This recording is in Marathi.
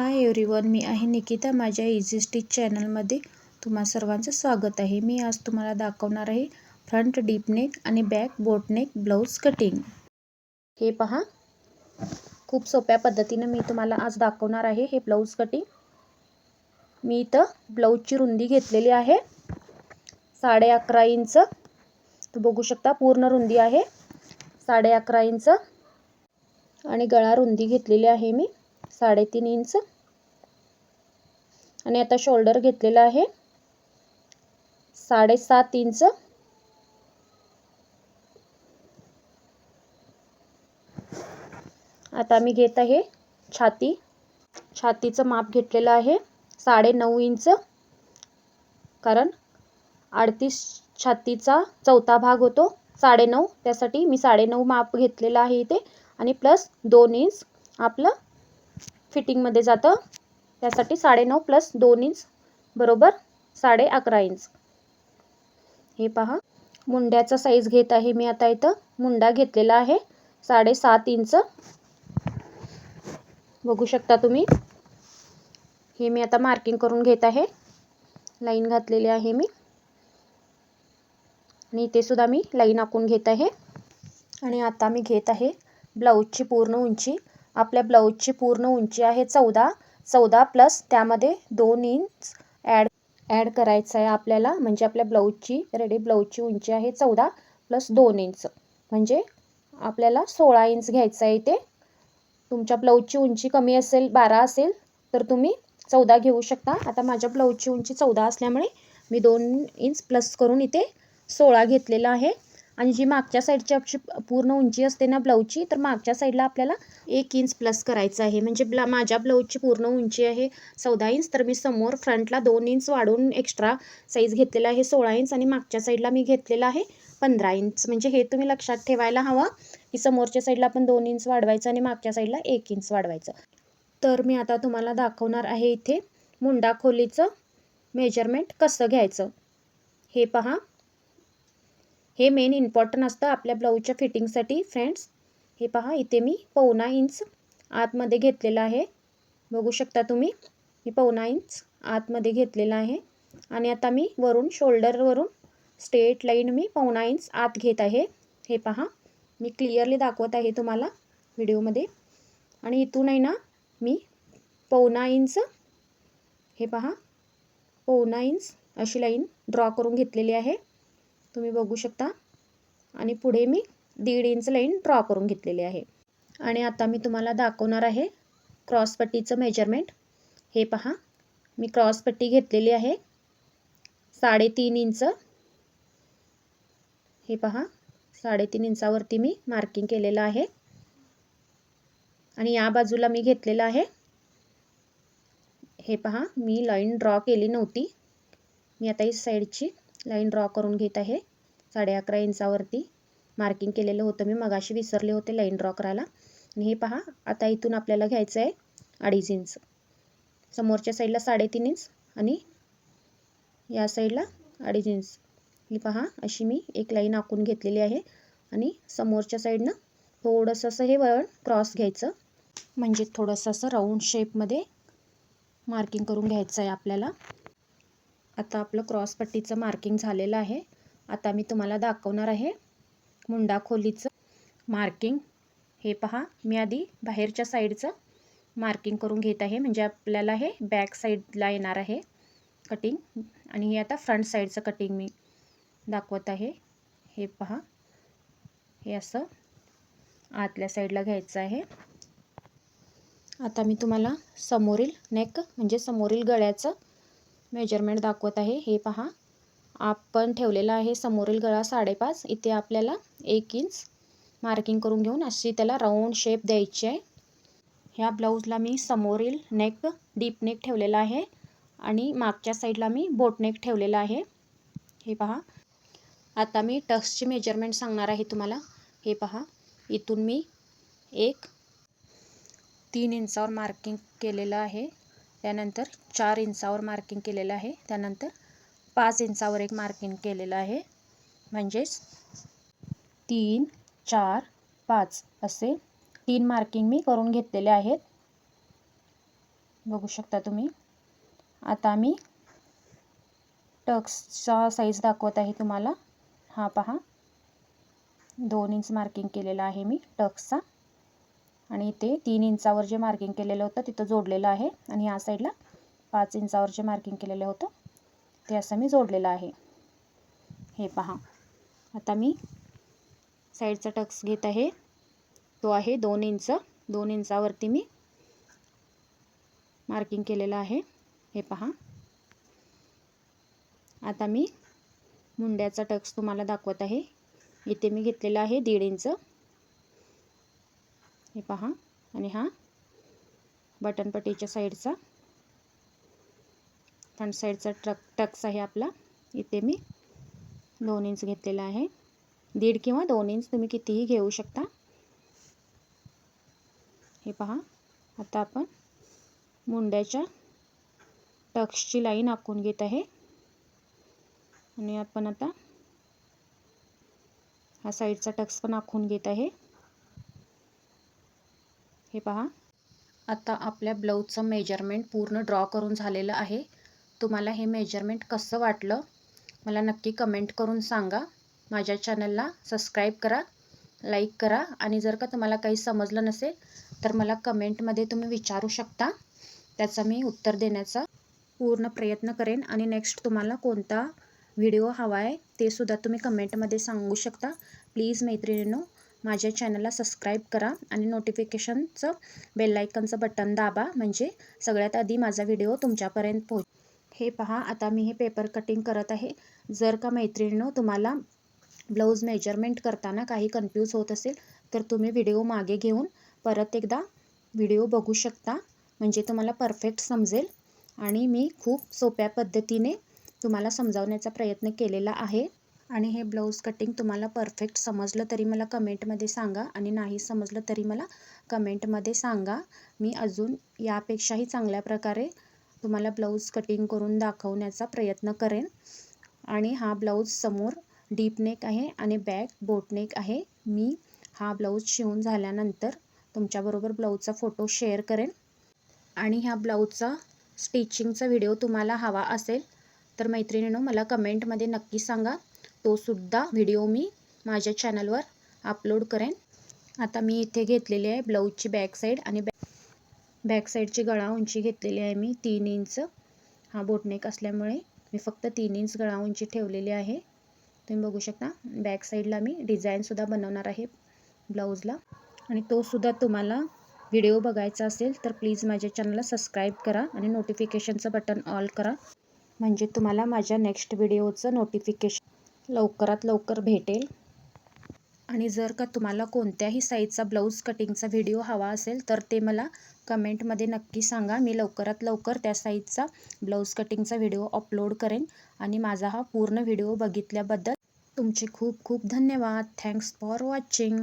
हाय एव्हरीवन मी आहे निकिता. माझ्या इझी स्टिच चॅनलमध्ये तुम्हा सर्वांचं स्वागत आहे. मी आज तुम्हाला दाखवणार आहे फ्रंट डीप नेक आणि back boat neck blouse cutting. हे पहा. खूप सोप्या पद्धतीनं मी तुम्हाला आज दाखवणार आहे हे ब्लाऊज कटिंग. मी इथं ब्लाऊजची रुंदी घेतलेली आहे. साडे अकरा इंच. तू बघू शकता पूर्ण रुंदी आहे. साडे अकरा इंच. आणि गळा रुंदी घेतलेली आहे मी. साडेतीन इंच. आणि आता शोल्डर घेतलेला आहे. साडेसात इंच. आता मी घेत आहे छाती. छातीचं माप घेतलेलं आहे. साडे नऊ इंच. कारण अडतीस छातीचा चौथा भाग होतो. साडे नऊ त्यासाठी मी साडे नऊ माप घेतलेलं आहे इथे. आणि प्लस दोन इंच आपलं फिटिंगमध्ये जातं. त्यासाठी साडे नऊ प्लस दोन इंच बरोबर साडे अकरा इंच. हे पहा. मुंड्याचा साईज घेत आहे मी आता इथं. मुंडा घेतलेला आहे. साडेसात इंच. बघू शकता तुम्ही. हे मी आता मार्किंग करून घेत आहे. लाईन घातलेली आहे मी. आणि इथे सुद्धा मी लाईन आखून घेत आहे. आणि आता मी घेत आहे ब्लाऊजची पूर्ण उंची. आपल्या ब्लाऊजची पूर्ण उंची आहे चौदा. चौदा प्लस त्यामध्ये दोन इंच ॲड ॲड करायचं आहे आपल्याला. म्हणजे आपल्या ब्लाऊजची रेडी ब्लाऊजची उंची आहे चौदा प्लस दोन इंच म्हणजे आपल्याला सोळा इंच घ्यायचं आहे इथे. तुमच्या ब्लाऊजची उंची कमी असेल बारा असेल तर तुम्ही चौदा घेऊ शकता. आता माझ्या ब्लाऊजची उंची चौदा असल्यामुळे मी दोन इंच प्लस करून इथे सोळा घेतलेला आहे. आणि जी मागच्या साईडची आपची पूर्ण उंची असते ना ब्लाऊजची तर मागच्या साईडला आपल्याला एक इंच प्लस करायचं आहे. म्हणजे ब्ला माझ्या ब्लाऊजची पूर्ण उंची आहे चौदा इंच तर मी समोर फ्रंटला दोन इंच वाढून एक्स्ट्रा साईज घेतलेला आहे सोळा इंच आणि मागच्या साईडला मी घेतलेला आहे पंधरा इंच म्हणजे हे तुम्ही लक्षात ठेवायला हवा की समोरच्या साईडला आपण दोन इंच वाढवायचं आणि मागच्या साईडला एक इंच वाढवायचं. तर मी आता तुम्हाला दाखवणार आहे इथे मुंडा खोलीचं मेजरमेंट कसं घ्यायचं. हे पहा. हे मेन इम्पॉर्टंट असतं आपल्या ब्लाऊजच्या फिटिंगसाठी फ्रेंड्स हे पहा इथे मी पवना इंच आतमध्ये घेतलेलं आहे. बघू शकता तुम्ही मी पवना इंच आतमध्ये घेतलेलं आहे. आणि आता मी वरून शोल्डरवरून स्ट्रेट लाईन मी पवना इंच आत घेत आहे. हे पहा मी क्लिअरली दाखवत आहे तुम्हाला व्हिडिओमध्ये. आणि इथून आहे ना मी पवना इंच हे पहा पवना इंच अशी लाईन ड्रॉ करून घेतलेली आहे. तुम्ही बघू शकता. आणि पुढे मी दीड इंच लाईन ड्रॉ करून घेतलेली आहे. आणि आता मी तुम्हाला दाखवणार आहे क्रॉसपट्टीचं मेजरमेंट. हे पहा मी क्रॉसपट्टी घेतलेली आहे. साडेतीन इंच. हे पहा साडेतीन इंचावरती मी मार्किंग केलेलं आहे. आणि या बाजूला मी घेतलेलं आहे. हे पहा मी लाईन ड्रॉ केली नव्हती. मी आता ही साईडची लाईन ड्रॉ करून घेत आहे. साडे अकरा इंचावरती मार्किंग केलेलं होतं. मी मगाशी विसरले होते लाईन ड्रॉ करायला. आणि हे पहा आता इथून आपल्याला घ्यायचं आहे अडीच इंच. समोरच्या साईडला साडेतीन इंच आणि या साईडला अडीच इंच. ही पहा अशी मी एक लाईन आखून घेतलेली आहे. आणि समोरच्या साईडनं थोडंसं असं हे वळण क्रॉस घ्यायचं. म्हणजे थोडंसं असं राऊंड शेपमध्ये मार्किंग करून घ्यायचं आहे आपल्याला. आता आपलं क्रॉसपट्टीचं मार्किंग झालेलं आहे. आता मी तुम्हाला दाखवणार आहे मुंडा खोलीचं मार्किंग. हे पहा मी आधी बाहेरच्या साईडचं मार्किंग करून घेत आहे. म्हणजे आपल्याला हे बॅक साईडला येणार आहे कटिंग. आणि हे आता फ्रंट साईडचं कटिंग मी दाखवत आहे. हे पहा हे असं आतल्या साईडला घ्यायचं आहे. आता मी तुम्हाला समोरील नेक म्हणजे समोरील गळ्याचं मेजरमेंट दाखवत आहे. हे पहा. आपण ठेवलेला आहे समोरील गळा साडेपाच. इथे आपल्याला एक इंच मार्किंग करून घेऊन अशी त्याला राऊंड शेप द्यायची आहे. ह्या ब्लाऊजला मी समोरील नेक डीप नेक ठेवलेला आहे आणि मागच्या साईडला मी बोट नेक ठेवलेला आहे. हे पहा. आता मी टक्सची मेजरमेंट सांगणार आहे तुम्हाला. हे पहा. इथून मी एक तीन इंचावर मार्किंग केलेलं आहे. त्यानंतर चार इंचावर मार्किंग केलेलं आहे. त्यानंतर पाच इंचावर एक मार्किंग केलेलं आहे. म्हणजेच तीन चार पाच असे तीन मार्किंग मी करून घेतलेले आहेत. बघू शकता तुम्ही. आता मी टक्सचा साईज दाखवत आहे तुम्हाला. हा पहा. दोन इंच मार्किंग केलेलं आहे मी टक्सचा. आणि इथे तीन इंचावर जे मार्किंग केलेलं होतं तिथं जोडलेलं आहे. आणि या साईडला पाच इंचावर जे मार्किंग केलेलं होतं ते असं मी जोडलेलं आहे. हे पहा. आता मी साईडचा टक्स घेत आहे. तो आहे दोन इंच. दोन इंचावरती मी मार्किंग केलेलं आहे. हे पहा. आता मी मुंड्याचा टक्स तुम्हाला दाखवत आहे. इथे मी घेतलेला आहे दीड इंच. हे पहा. आणि हा बटनपट्टीच्या साईडचा फ्रंट साईडचा ट्रक टक्स आहे आपला. इथे मी दोन इंच घेतलेला आहे. दीड किंवा दोन इंच तुम्ही कितीही घेऊ शकता. हे पहा. आता आपण मुंड्याच्या टक्सची लाईन आखून घेत आहे. आणि आपण आता हा साईडचा टक्स पण आखून घेत आहे. हे पहा. आता आपल्या ब्लाऊजचं मेजरमेंट पूर्ण ड्रॉ करून झालेलं आहे. तुम्हाला हे मेजरमेंट कसं वाटलं? मला नक्की कमेंट करून सांगा. माझ्या चॅनलला सबस्क्राईब करा लाईक करा आणि जर का तुम्हाला काही समजलं नसेल तर मला कमेंटमध्ये तुम्ही विचारू शकता. त्याचा मी उत्तर देण्याचा पूर्ण प्रयत्न करेन आणि नेक्स्ट तुम्हाला कोणता व्हिडिओ हवा आहे ते सुद्धा तुम्ही कमेंटमध्ये सांगू शकता. प्लीज मैत्रिणींनो माझ्या चॅनलला सबस्क्राईब करा आणि नोटिफिकेशनचं बेलायकनचं बटन दाबा म्हणजे सगळ्यात आधी माझा व्हिडिओ तुमच्यापर्यंत पोहोच हे पहा आता मी हे पेपर कटिंग करत आहे. जर का मैत्रिणीनं तुम्हाला ब्लाऊज मेजरमेंट करताना काही कन्फ्यूज होत असेल तर तुम्ही व्हिडिओ मागे घेऊन परत एकदा व्हिडिओ बघू शकता. म्हणजे तुम्हाला परफेक्ट समजेल. आणि मी खूप सोप्या पद्धतीने तुम्हाला समजावण्याचा प्रयत्न केलेला आहे. आणि हे ब्लाऊज कटिंग तुम्हाला परफेक्ट समजलं तरी मला कमेंटमध्ये सांगा आणि नाही समजलं तरी मला कमेंटमध्ये सांगा. मी अजून यापेक्षाही चांगल्या प्रकारे तुम्हाला ब्लाऊज कटिंग करून दाखवण्याचा प्रयत्न करेन. आणि हा ब्लाऊज समोर डीप नेक आहे आणि बॅक बोटनेक आहे. मी हा ब्लाऊज शिवून झाल्यानंतर तुमच्याबरोबर ब्लाऊजचा फोटो शेअर करेन. आणि ह्या ब्लाऊजचा स्टिचिंगचा व्हिडिओ तुम्हाला हवा असेल तर मैत्रिणीनो मला कमेंटमध्ये नक्की सांगा. तो सुद्धा व्हिडिओ मी माझ्या चॅनलवर अपलोड करेन. आता मी इथे घेतलेली आहे ब्लाऊजची बॅक साईड आणि बॅक बॅक साईडची गळा उंची घेतलेली आहे मी तीन इंच हा बोटनेक असल्यामुळे मी फक्त तीन इंच गळा उंची ठेवलेली आहे. तुम्ही बघू शकता बॅक साईडला मी डिझाईनसुद्धा बनवणार आहे ब्लाऊजला आणि तो सुद्धा तुम्हाला व्हिडिओ बघायचा असेल तर प्लीज माझ्या चॅनलला सबस्क्राईब करा आणि नोटिफिकेशनचं बटन ऑल करा. म्हणजे तुम्हाला माझ्या नेक्स्ट व्हिडिओचं नोटिफिकेशन लवकरात लवकर भेटेल. आणि जर का तुम्हाला कोणत्याही साईजचा ब्लाऊज कटिंगचा व्हिडिओ हवा असेल तर ते मला कमेंटमध्ये नक्की सांगा. मी लवकरात लवकर त्या साईजचा ब्लाऊज कटिंगचा व्हिडिओ अपलोड करेन आणि माझा हा पूर्ण व्हिडिओ बघितल्याबद्दल तुमचे खूप खूप धन्यवाद. Thanks for watching.